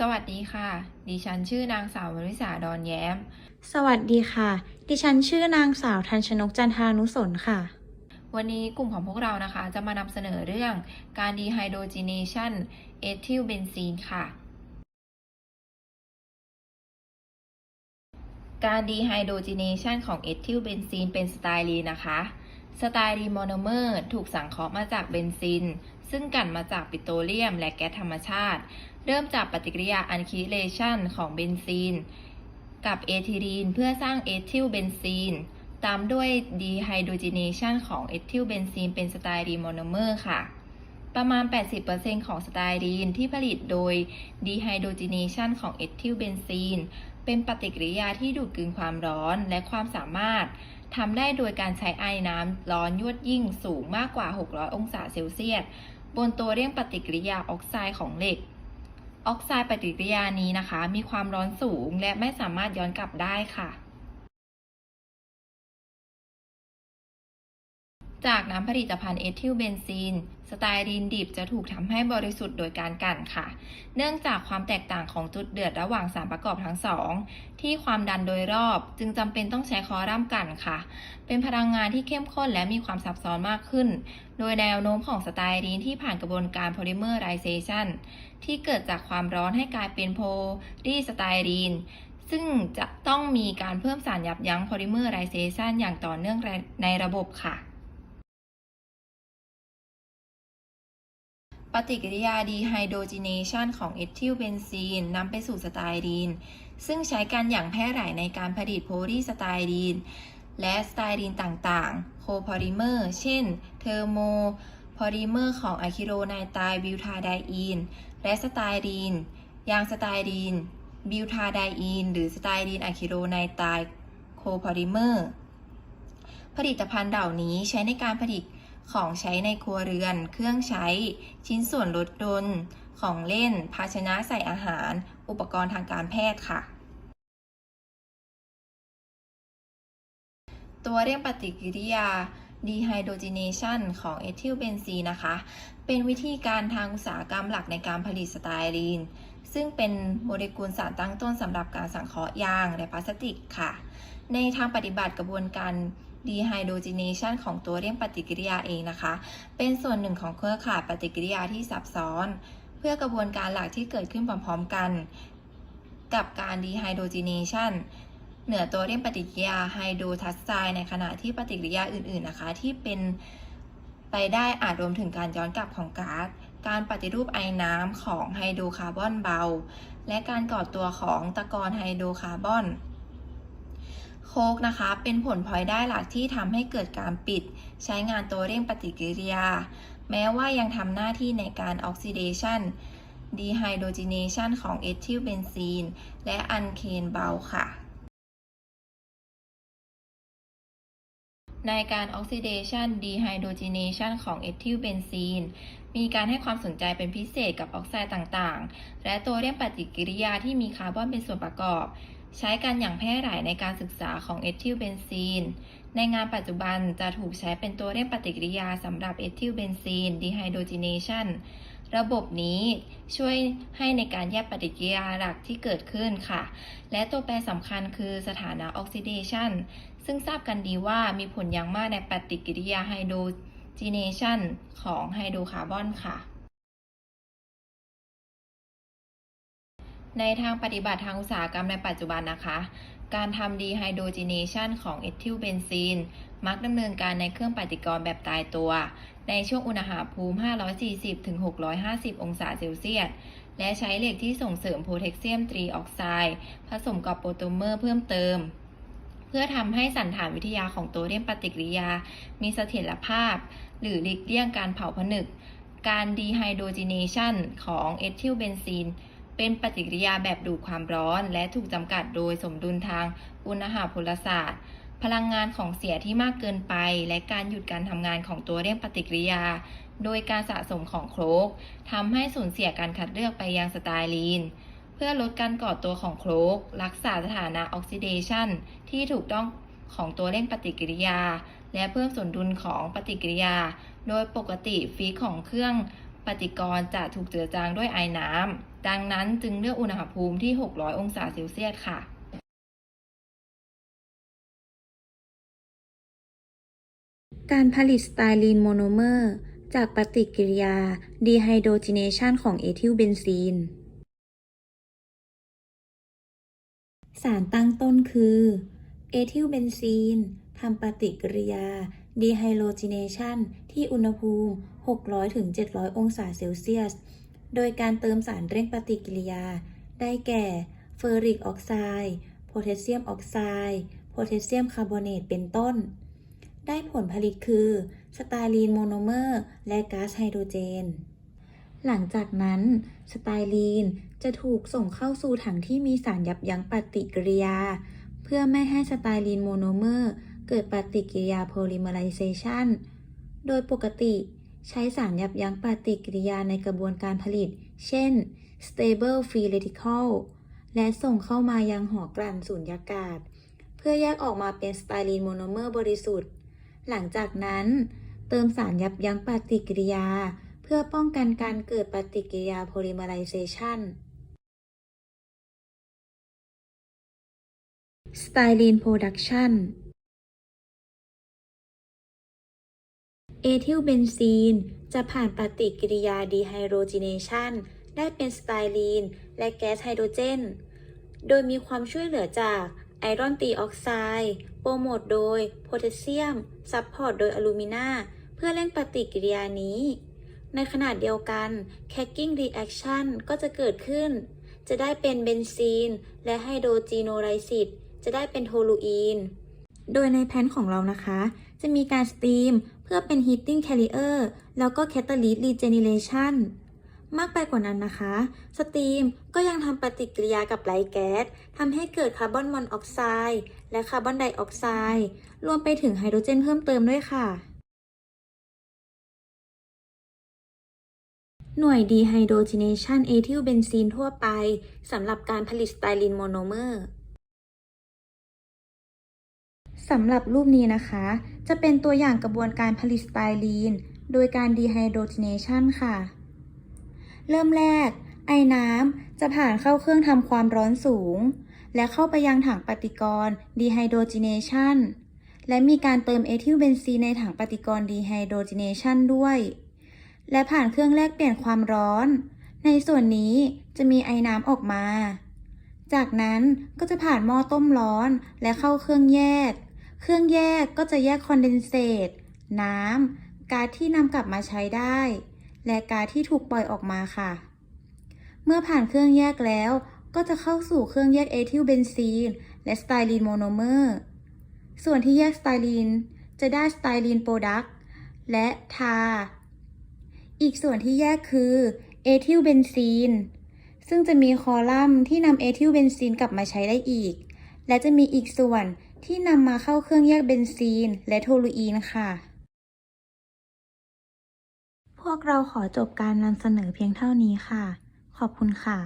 สวัสดีค่ะ ดิฉันชื่อนางสาววริษาดอนแย้ม สวัสดีค่ะ ดิฉันชื่อนางสาวทันชนกจันทานุสนค่ะ วันนี้กลุ่มของพวกเรานะคะ จะมานำเสนอเรื่องการดีไฮโดรจีเนชันเอทิลเบนซีนค่ะ การดีไฮโดรจีเนชันของเอทิลเบนซีนเป็นสไตลีนนะคะ สไตลีนโมโนเมอร์ถูกสังเคราะห์มาจากเบนซิน ซึ่งกลั่นมาจากปิโตรเลียมและแก๊สธรรมชาติ เริ่มจากปฏิกิริยาอันคิเลชันของเบนซีน กับเอทิลีนเพื่อสร้างเอทิลเบนซีน ตามด้วยดีไฮโดรเจีเนชันของเอทิลเบนซีนเป็นสไตรีนโมโนเมอร์ค่ะ ประมาณ 80%ของสไตรีนที่ผลิตโดยดีไฮโดรเจีเนชันของเอทิลเบนซีนเป็นปฏิกิริยาที่ดูดกลืนความร้อนและความสามารถทำได้โดยการใช้ไอน้ำร้อนยวดยิ่งสูงมากกว่า 600 องศาเซลเซียส บนตัวเร่งปฏิกิริยาออกไซด์ของเหล็ก ออกไซด์ปฏิกิริยานี้นะคะ มีความร้อนสูงและไม่สามารถย้อนกลับได้ค่ะ จากน้ำผลิตภัณฑ์เอทิลเบนซีนสไตรีนดิบจะถูกทำให้บริสุทธิ์โดยการกลั่นค่ะ เนื่องจากความแตกต่างของจุดเดือดระหว่างสารประกอบทั้งสองที่ความดันโดยรอบจึงจำเป็นต้องใช้คอร่ำกลั่นค่ะ เป็นพลังงานที่เข้มข้นและมีความซับซ้อนมากขึ้น โดยแนวโน้มของสไตรีนที่ผ่านกระบวนการโพลิเมอร์ไรเซชันที่เกิดจากความร้อนให้กลายเป็นโพลีสไตรีนซึ่งจะต้องมีการเพิ่มสารยับยั้งโพลิเมอร์ไรเซชันอย่างต่อเนื่องในระบบค่ะ ปฏิกิริยาดีไฮโดรเจเนชันของเอทิลเบนซีนนำไปสู่สไตรีน ซึ่งใช้กันอย่างแพร่หลายในการผลิตโพลีสไตรีน และสไตรีนต่างๆ โคพอลิเมอร์ เช่น เทอร์โมพอลิเมอร์ของอะคิโรไนไตรบิวทาไดอีน และสไตรีน ยางสไตรีน บิวทาไดอีน หรือสไตรีนอะคิโรไนไตรโคพอลิเมอร์ ผลิตภัณฑ์เหล่านี้ใช้ในการผลิต ของใช้ในครัวเรือน เครื่องใช้ ชิ้นส่วนรถยนต์ ของเล่น ภาชนะใส่อาหาร อุปกรณ์ทางการแพทย์ค่ะ ตัวเร่งปฏิกิริยา dehydrogenation ของเอทิลเบนซีนะคะ เป็นวิธีการทางอุตสาหกรรมหลักในการผลิตสไตรีน ซึ่งเป็นโมเลกุลสารตั้งต้นสำหรับการสังเคราะห์ยางและพลาสติกค่ะ ในทางปฏิบัติกระบวนการ dehydrogenation ของตัวเร่งปฏิกิริยาเองนะคะ เป็นส่วนหนึ่งของเครือข่ายปฏิกิริยาที่ซับซ้อน เพื่อกระบวนการหลักที่เกิดขึ้นพร้อมๆกัน กับการ dehydrogenation เหนือตัวเร่งปฏิกิริยาไฮโดรทัสไซด์ในขณะที่ปฏิกิริยาอื่นๆนะคะ ที่เป็นไปได้อาจรวมถึงการย้อนกลับของก๊าซการปฏิรูปไอน้ำของไฮโดรคาร์บอนเบา และการก่อตัวของตะกอนไฮโดรคาร์บอน โคกนะคะ เป็นผลพลอยได้หลักที่ทำให้เกิดการปิด ใช้งานตัวเร่งปฏิกิริยา แม้ว่ายังทำหน้าที่ในการออกซิเดชันดีไฮโดรจีเนชันของเอทิลเบนซีน และอันเคนเบาค่ะ ในการออกซิเดชันดีไฮโดรจีเนชันของเอทิลเบนซีน มีการให้ความสนใจเป็นพิเศษกับออกไซด์ต่างๆ และตัวเร่งปฏิกิริยาที่มีคาร์บอนเป็นส่วนประกอบ ใช้กันอย่างแพร่หลายในการศึกษาของเอทิลเบนซีน ในงานปัจจุบันจะถูกใช้เป็นตัวเร่งปฏิกิริยาสำหรับเอทิลเบนซีนดีไฮโดรเจเนชันระบบนี้ช่วยให้ในการแยกปฏิกิริยาหลักที่เกิดขึ้นค่ะ และตัวแปรสำคัญคือสถานะออกซิเดชันซึ่งทราบกันดีว่ามีผลอย่างมากในปฏิกิริยาไฮโดรเจเนชันของไฮโดรคาร์บอนค่ะ ในทางปฏิบัติทางอุตสาหกรรมในปัจจุบันนะคะ การทำดีไฮโดรเจีเนชันของเอทิลเบนซีน มักดำเนินการในเครื่องปฏิกรณ์แบบตายตัว ในช่วงอุณหภูมิ 540-650 องศาเซลเซียส และใช้เหล็กที่ส่งเสริมโพแทสเซียมตรีออกไซด์ผสมกับโปรโตเมอร์เพิ่มเติม เพื่อทำให้สันฐานวิทยาของตัวเร่งปฏิกิริยา มีเสถียรภาพ หรือหลีกเลี่ยงการเผาผนึก การดีไฮโดรเจีเนชันของเอทิลเบนซีน เป็นปฏิกิริยาแบบดูดความร้อน และถูกจำกัดโดยสมดุลทางอุณหภูมิศาสตร์ พลังงานของเสียที่มากเกินไป และการหยุดการทำงานของตัวเร่งปฏิกิริยา โดยการสะสมของโครกทำให้สูญเสียการคัดเลือกไปยังสไตรีน เพื่อลดการก่อตัวของโครก รักษาสถานะออกซิเดชันที่ถูกต้องของตัวเร่งปฏิกิริยา และเพิ่มสมดุลของปฏิกิริยา โดยปกติฟีของเครื่องปฏิกรณ์จะถูกเจือจางด้วยไอน้ำ ดังนั้นจึงเลือกอุณหภูมิที่ 600 องศาเซลเซียสค่ะการผลิตสไตรีนโมโนเมอร์ จากปฏิกิริยาดีไฮโดรจิเนชันของเอทิลเบนซีน สารตั้งต้นคือเอทิลเบนซีนทำปฏิกิริยาดีไฮโดรจิเนชันที่อุณหภูมิ 600-700 องศาเซลเซียส โดยการเติมสารเร่งปฏิกิริยา ได้แก่เฟอริกออกไซด์โพแทสเซียมออกไซด์โพแทสเซียมคาร์บอเนตเป็นต้น ได้ผลผลิตคือสไตรีนโมโนเมอร์ และก๊าซไฮโดรเจน หลังจากนั้น สไตรีนจะถูกส่งเข้าสู่ถังที่มีสารยับยั้งปฏิกิริยา เพื่อไม่ให้สไตรีนโมโนเมอร์ เกิดปฏิกิริยาโพลิเมอไรเซชันโดยปกติ ใช้สารยับยั้งปฏิกิริยาในกระบวนการผลิต เช่น stable free radical และส่งเข้ามายังหอกลั่นสูญญากาศ เพื่อแยกออกมาเป็นสไตรีนโมโนเมอร์บริสุทธิ์ หลังจากนั้น เติมสารยับยั้งปฏิกิริยา เพื่อป้องกันการเกิดปฏิกิริยาโพลิเมอไรเซชันสไตรีนโปรดักชัน เอทิลเบนซีน จะผ่านปฏิกิริยาดีไฮโดรจิเนชันได้เป็นสไตรีน และแก๊สไฮโดรเจน โดยมีความช่วยเหลือจากไอรอนตีออกไซด์โปรโมทโดยโพแทสเซียม ซัพพอร์ตโดยอลูมินาเพื่อเร่งปฏิกิริยานี้ ในขณะเดียวกัน cracking reaction ก็จะเกิดขึ้น จะได้เป็นเบนซีน และไฮโดรจีโนไลซิดจะได้เป็นโทลูอีน โดยในแพนของเรานะคะ จะมีการสตรีม เพื่อเป็น heating carrier แล้วก็ catalyst regeneration มากไปกว่านั้นนะคะ สตรีมก็ยังทำปฏิกิริยากับไลท์แก๊สทำให้เกิดคาร์บอนมอนอกไซด์และคาร์บอนไดออกไซด์รวมไปถึงไฮโดรเจนเพิ่มเติมด้วยค่ะ หน่วย dehydrogenation เอทิลเบนซีนทั่วไปสำหรับการผลิตสไตรีนโมโนเมอร์ สำหรับรูปนี้นะคะ จะเป็นตัวอย่างกระบวนการผลิตสไตรีน โดยการ dehydrogenation ค่ะ เริ่มแรก ไอ้น้ำจะผ่านเข้าเครื่องทำความร้อนสูง และเข้าไปยังถังปฏิกรณ์ dehydrogenation และมีการเติมเอทิลเบนซีนในถังปฏิกรณ์ dehydrogenation ด้วย และผ่านเครื่องแลกเปลี่ยนความร้อน ในส่วนนี้จะมีไอ้น้ำออกมา จากนั้นก็จะผ่านหม้อต้มร้อนและเข้าเครื่องแยก เครื่องแยกก็จะแยกคอนเดนเซตน้ำก๊าซที่นำกลับมาใช้ได้ และก๊าซที่ถูกปล่อยออกมาค่ะ เมื่อผ่านเครื่องแยกแล้ว ก็จะเข้าสู่เครื่องแยกเอทิลเบนซีนและสไตรีนโมโนเมอร์ ส่วนที่แยกสไตรีนจะได้สไตรีนโปรดักต์และทา อีกส่วนที่แยกคือเอทิลเบนซีนซึ่งจะมีคอลัมน์ที่นำเอทิลเบนซีนกลับมาใช้ได้อีก และจะมีอีกส่วน ที่นำมาเข้าเครื่องแยกเบนซีน และโทลูอีนค่ะ พวกเราขอจบการนำเสนอเพียงเท่านี้ค่ะ ขอบคุณค่ะ